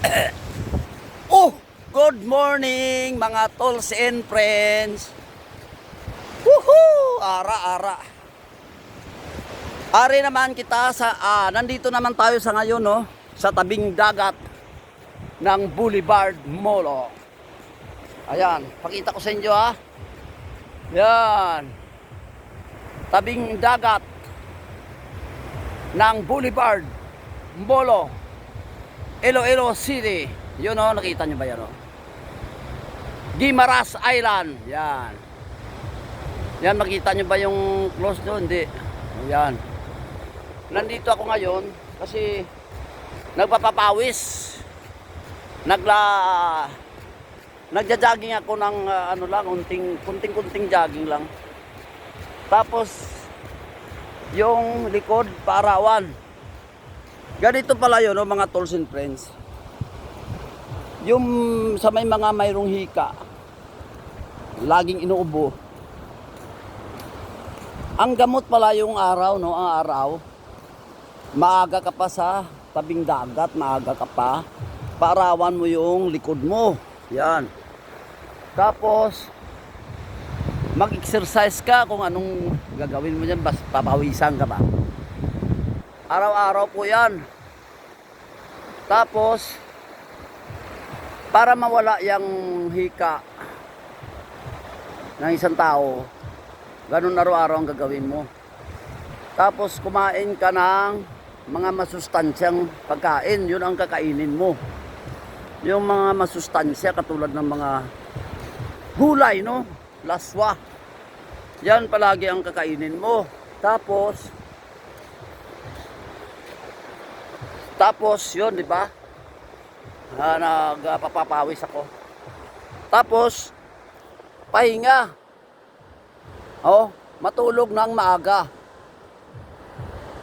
oh, good morning mga tolls and friends. Woohoo! Ara-ara. Ari naman kita sa ah, nandito naman tayo sa ngayon no sa tabing dagat ng Boulevard Molo. Ayan, pakita ko sa inyo ha. Yan. Tabing dagat ng Boulevard Molo. Iloilo City. Yun o, nakita nyo ba yan o? Guimaras Island. Yan. Yan, makita nyo ba yung close doon? Hindi. Yan. Nandito ako ngayon kasi nagpapapawis. Nagla nagja-jogging ako ng ah, ano lang, unting kunting-kunting jogging lang. Tapos yung likod parawan. Ganito pala yun, no, mga tools and friends. Yung sa may mga mayroong hika, laging inuubo. Ang gamot pala yung araw, no, ang araw. Maaga ka pa sa tabing dagat, maaga ka pa. Parawan mo yung likod mo. Yan. Tapos, mag-exercise ka kung anong gagawin mo dyan, bas papawisan ka ba? Araw-araw po yan. Tapos, para mawala yung hika ng isang tao, ganun araw-araw ang gagawin mo. Tapos, kumain ka ng mga masustansyang pagkain, yun ang kakainin mo. Yung mga masustansya katulad ng mga gulay, no? Laswa. Yan palagi ang kakainin mo. Tapos, tapos yun, di ba? Ah, nagpapapawis ako. Tapos, pahinga. Oh, matulog ng maaga.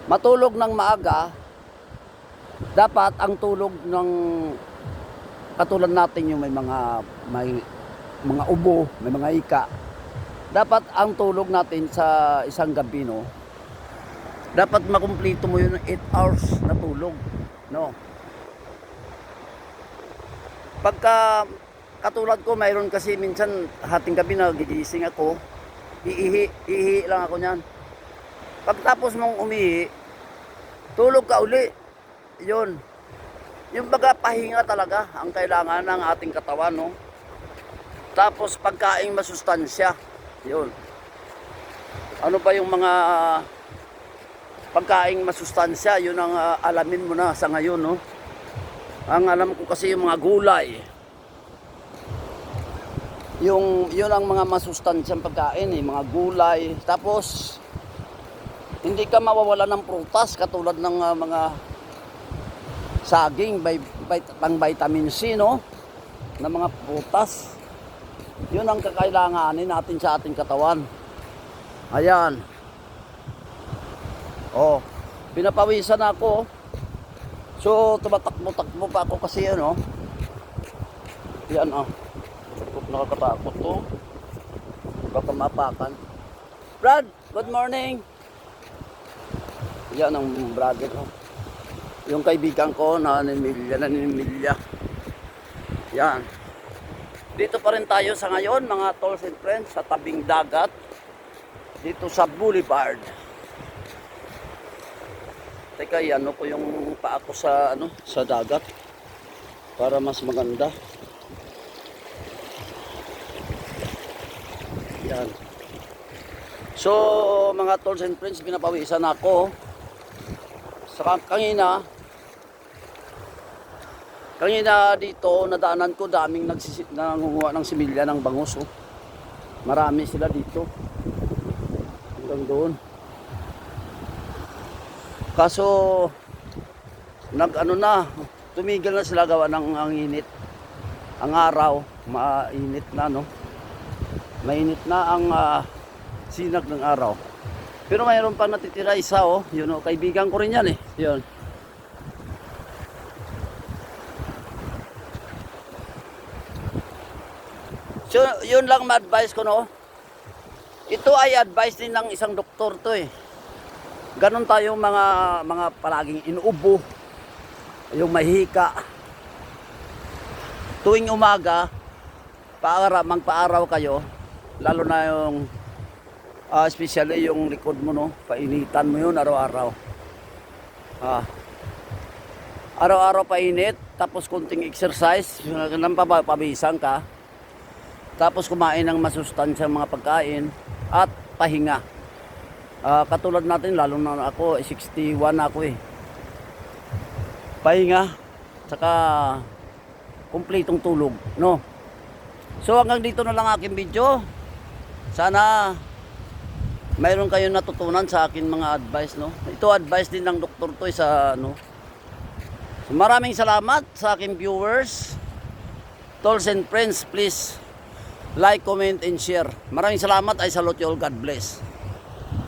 Matulog ng maaga, dapat ang tulog ng katulad natin yung may mga may mga ubo, may mga ika. Dapat ang tulog natin sa isang gabi no. Dapat makumpleto mo yung 8 hours na tulog, no. Pagka katulad ko, mayroon kasi minsan hating gabi na gigising ako, iihi, iihi lang ako niyan. Pagtapos mong umihi, tulog ka uli. Yun. Yung baga pahinga talaga ang kailangan ng ating katawan, no? Tapos pagkaing masustansya. Yun. Ano ba yung mga pagkaing masustansya? Yun ang ah, alamin mo na sa ngayon, no? Ang alam ko kasi yung mga gulay. Yung yun ang mga masustansyang pagkain, eh, mga gulay. Tapos hindi ka mawawala ng prutas katulad ng ah, mga saging, by, by, pang vitamin C, no? Na mga prutas. Yun ang kakailanganin natin sa ating katawan. Ayan. Oh, pinapawisan ako. So, tumatakbo-takbo pa ako kasi ano. Yan ah. Nakakatakot to. Baka mapakan. Brad, good morning. Yan ang brother ko. Yung kaibigan ko na nanimilya, nanimilya. Yan. Dito pa rin tayo sa ngayon, mga tolls and friends, sa tabing dagat. Dito sa Boulevard. Teka, ano ko yung paa ko sa, ano, sa dagat. Para mas maganda. Yan. So, mga tolls and friends, pinapawisan ako. Sa kanina, kanina dito, nadaanan ko daming nagsisi, nangunguha ng similya ng bangus. Oh. Marami sila dito. Hanggang doon. Kaso, nag ano na, tumigil na sila gawa ng ang init. Ang araw, mainit na no. Mainit na ang ah, sinag ng araw. Pero mayroon pa natitira isa oh. Yun oh, kaibigan ko rin yan eh. Yun. So, yun lang ma-advise ko no. Ito ay advice din ng isang doktor to eh. Ganon tayong mga mga palaging inuubo, yung mahika. tuwing umaga, paara, magpaaraw kayo, lalo na yung ah, especially yung likod mo no, painitan mo yun araw-araw. Ah. Araw-araw painit, tapos kunting exercise, nang paba- pabisan ka. Tapos kumain ng masustansyang mga pagkain at pahinga. Ah, katulad natin, lalo na ako, eh, 61 na ako eh. Pahinga, saka kumpletong tulog, no? So hanggang dito na lang aking video. Sana mayroon kayong natutunan sa akin mga advice, no? Ito advice din ng doktor to eh, sa ano. So, maraming salamat sa aking viewers. Tolls and friends, please like, comment, and share. Maraming salamat. I salute you all. God bless.